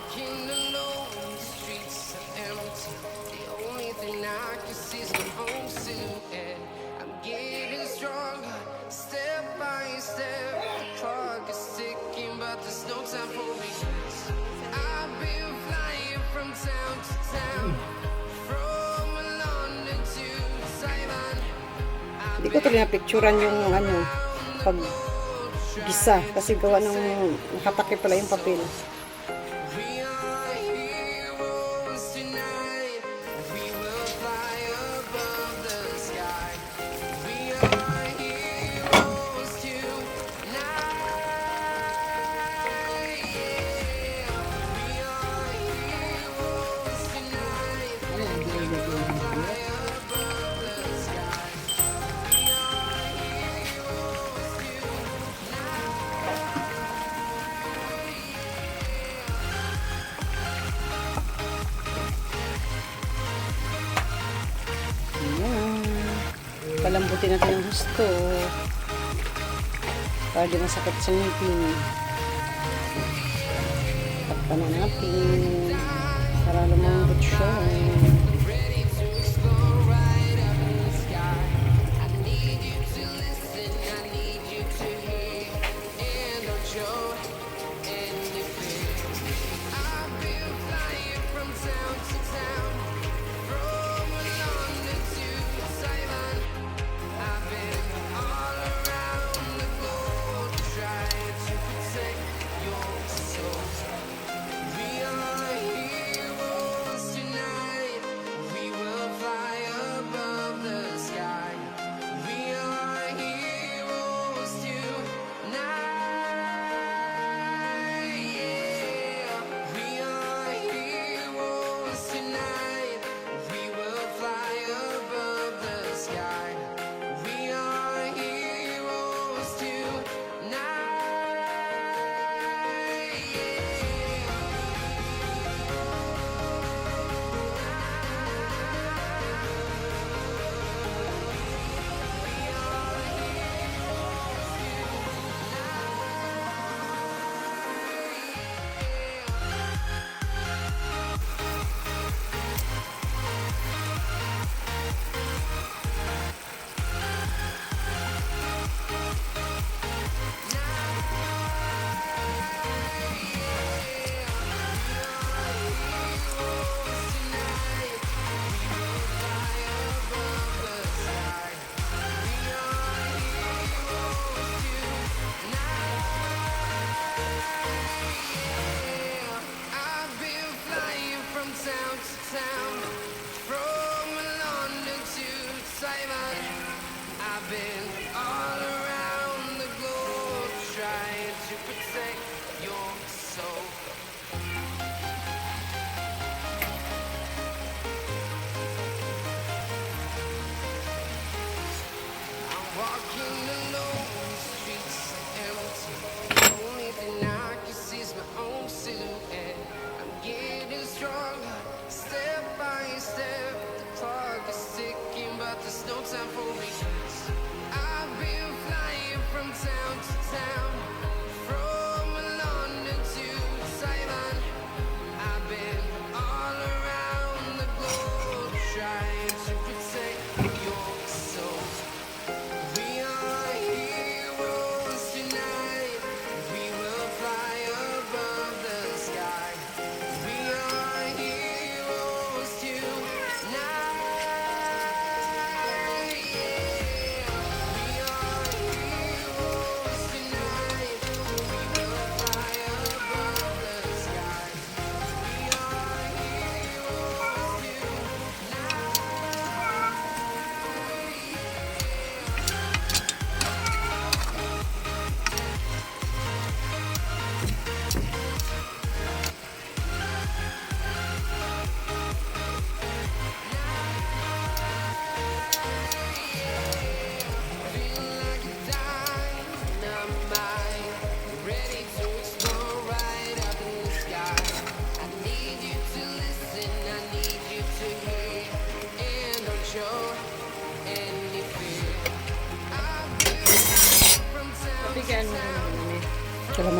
Walking alone, the streets are empty. The only thing I can see is my own silhouette. I'm getting stronger, step by step. The clock is ticking, but there's no time for me. I've been flying from town to town, from London to Taiwan. Hindi ko tuloy na-picturean yung ano, pag gisa kasi gawa ng nakatakip pala yung papel. Palambutin natin ng gusto. Para di masakit sa ngipin. Takpan na natin. Para lumambot siya.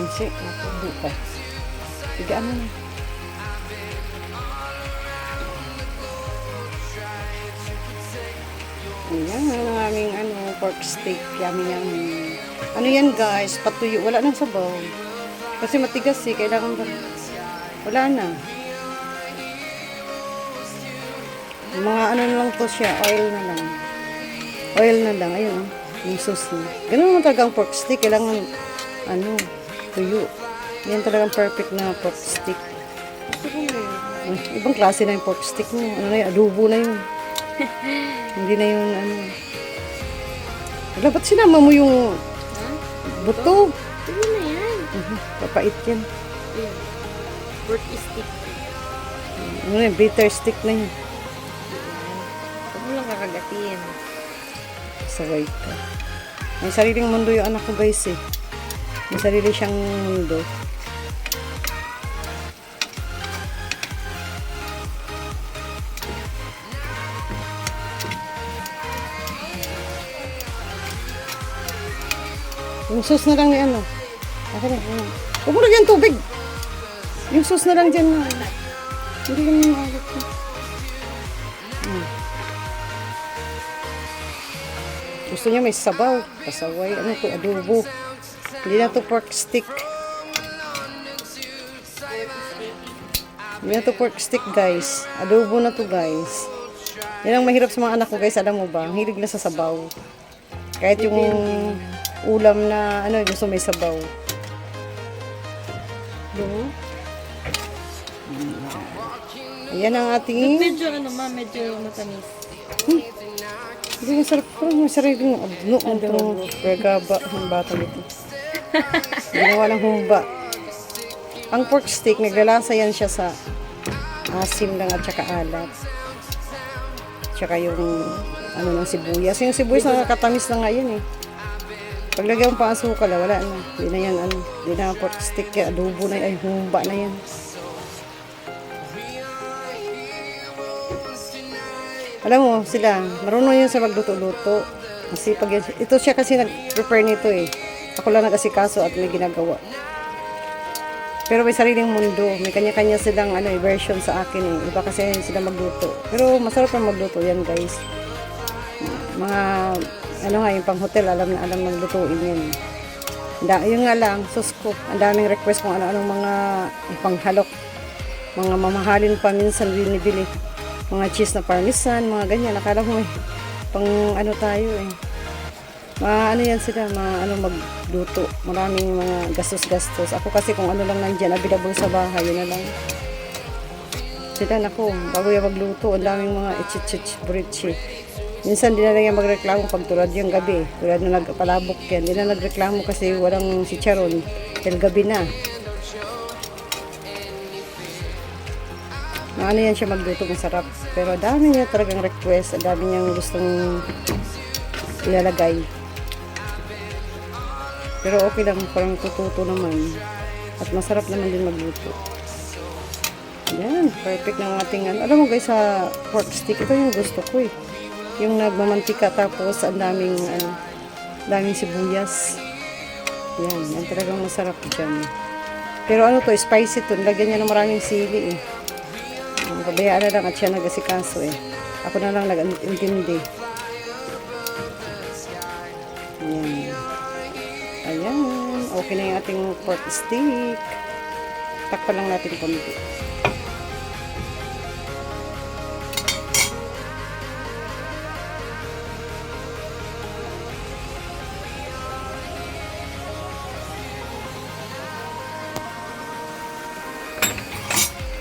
mansi. Hindi pa. Sige, ano na. Ayan, yan aming ano, pork steak. Yummy, yummy. Ano yan guys? Patuyo. Wala nang sabaw. Kasi matigas eh. Kailangan ba? Wala na. Mga ano na lang to siya. Oil na lang. Oil na lang. Ayun. Oh. Yung sauce na. Ganun naman talaga ang pork steak. Kailangan ano, tuyo. Yan talagang perfect na pork stick. Ay, Ibang klase na yung pork stick mo. Ano na yun, adobo na yun. Hindi na yun, ano. Wala, ba't sinama mo yung buto? Sige na yan. Mhm, Papait yan. Ayun. Pork stick. Ano na yun, bitter stick na yun. Yan. Huwag mo lang kakagatin. Saway ka. May sariling mundo yung anak ko guys eh. May sarili siyang mundo. Yung sauce na lang ni ano. Ako na. ano. Huwag mo tubig. Yung sauce na lang dyan. na. Hindi ka naman maalat ko. Gusto niya may sabaw, pasaway, ano to, adobo. Hindi na to pork stick. Hindi na to pork stick, guys. Adobo na to, guys. Yan ang mahirap sa mga anak ko, guys. Alam mo ba? Ang hilig na sa sabaw. Kahit yung ulam na, ano, gusto may sabaw. No? Ayan ang ating... Medyo ano ma, medyo matamis. Hindi masarap ko. May sariling abno. Ang gagaba ng bata nito. Ginawa ng humba. Ang pork stick, naglalasa yan siya sa asim lang at saka alat. Tsaka yung ano ng sibuyas. Yung sibuyas nakakatamis na nga yun eh. Paglagyan mo pa asukal, wala na. Hindi na yan, ano, hindi na pork stick, eh, adobo na yan, ay humba na yan. Alam mo, sila, marunong yun sa magluto-luto. Kasi pag yan, ito siya kasi nag-prepare nito eh. Ako lang nag-asikaso at may ginagawa. Pero may sariling mundo. May kanya-kanya silang ano, eh, version sa akin eh. Iba kasi sila magluto. Pero masarap na magluto yan guys. Mga, ano nga, yung pang hotel, alam na alam ng lutuin yan. Da, yun nga lang, sus ko, ang daming request kung ano-anong mga panghalok. Mga mamahalin pa minsan binibili. Mga cheese na parmesan, mga ganyan. Akala ko may pang ano tayo eh. Mga ano yan sila, mga ano magluto. Maraming mga gastos-gastos. Ako kasi kung ano lang nandyan, available sa bahay, yun na lang. Sila nako, bago yung magluto, ang daming mga ichichich burichi. Minsan di na lang yan magreklamo pag tulad yung gabi. Tulad na nagpalabok yan. Di na nagreklamo kasi walang si Charon. Dahil gabi na. Na ano yan siya magluto, masarap. Pero dami niya talagang request. Ang dami niyang gustong ilalagay. Pero okay lang, parang tututo naman. At masarap naman din magluto. Yan, perfect ng ating ano. Alam mo guys, sa pork stick, ito yung gusto ko eh. Yung nagmamantika tapos ang daming, ano, daming sibuyas. Yan, yan talagang masarap dyan. Pero ano to, spicy to. Lagyan niya ng maraming sili eh. Ang Pabayaan na lang at siya nag-asikaso eh. Ako na lang nag-intindi. Okay na yung ating pork stick. Takpan lang natin konti.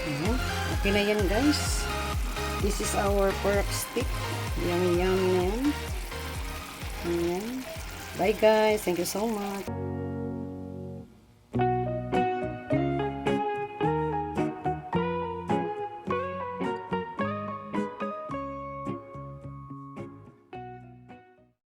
Ayan. Okay na yan guys. This is our pork stick. Yummy yummy yan. Ayan. Bye guys. Thank you so much.